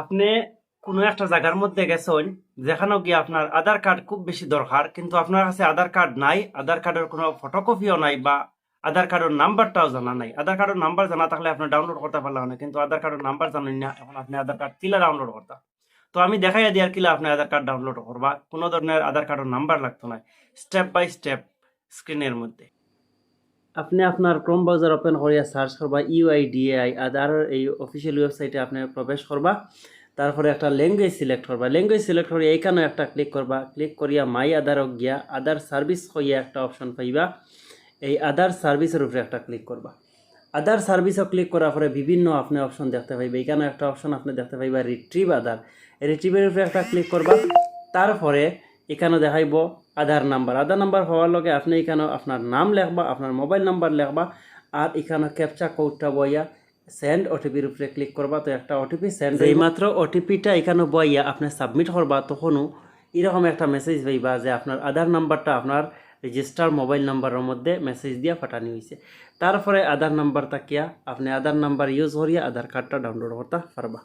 আপনি কোনো একটা জায়গার মধ্যে গেছেন, যেখানেও গিয়ে আপনার আধার কার্ড খুব বেশি দরকার, কিন্তু আপনার কাছে আধার কার্ড নাই, আধার কার্ডের কোনো ফটোকপিও নাই বা আধার কার্ডের নাম্বারটাও জানা নাই। আধার কার্ডের নাম্বার জানা থাকলে আপনি ডাউনলোড করতে পারলাম না, কিন্তু আধার কার্ডের নাম্বার জানেন না, এখন আপনি আধার কার্ড কিলা ডাউনলোড করতা? তো আমি দেখাই দিই আর কিলা আপনি আধার কার্ড ডাউনলোড করবা, কোনো ধরনের আধার কার্ডের নাম্বার লাগতো না স্টেপ বাই স্টেপ স্ক্রিনের মধ্যে। আপনি আপনার ক্রোম ব্রাউজার ওপেন করিয়া সার্চ করবা ইউআইডিএআই আধারের এই অফিসিয়াল ওয়েবসাইটে আপনি প্রবেশ করবা, তারপরে একটা ল্যাঙ্গুয়েজ সিলেক্ট করবা। ল্যাঙ্গুয়েজ সিলেক্ট করে এইখানে একটা ক্লিক করবা। ক্লিক করিয়া মাই আধারক গিয়া আধার সার্ভিস হইয়া একটা অপশন পাইবা। এই আধার সার্ভিসের উপরে একটা ক্লিক করবা। আধার সার্ভিসও ক্লিক করার পরে বিভিন্ন আপনি অপশন দেখতে পাইবে। এখানে একটা অপশন আপনি দেখতে পাইবা রিট্রিভ আধার রিট্রিভের উপরে একটা ক্লিক করবা। তারপরে এখানে দেখাইব আধার নাম্বার। আধার নাম্বার হওয়ার লগে আপনি এখানে আপনার নাম লেখবা, আপনার মোবাইল নাম্বার লেখবা, আর এখানে ক্যাপচা কোডটা বইয়া সেন্ড ওটিপির উপরে ক্লিক করবা, তো একটা ওটিপি সেন্ড এইমাত্র ওটিপিটা এখানে বইয়া আপনি সাবমিট করবা, তখনও এরকম একটা মেসেজ পাইবা যে আপনার আধার নাম্বারটা আপনার রেজিস্টার মোবাইল নাম্বারের মধ্যে মেসেজ দিয়া পাঠানি হয়েছে তারপরে আধার নাম্বার তাকিয়া আপনি আধার নাম্বার ইউজ করিয়া আধার কার্ডটা ডাউনলোড করতে পারবা।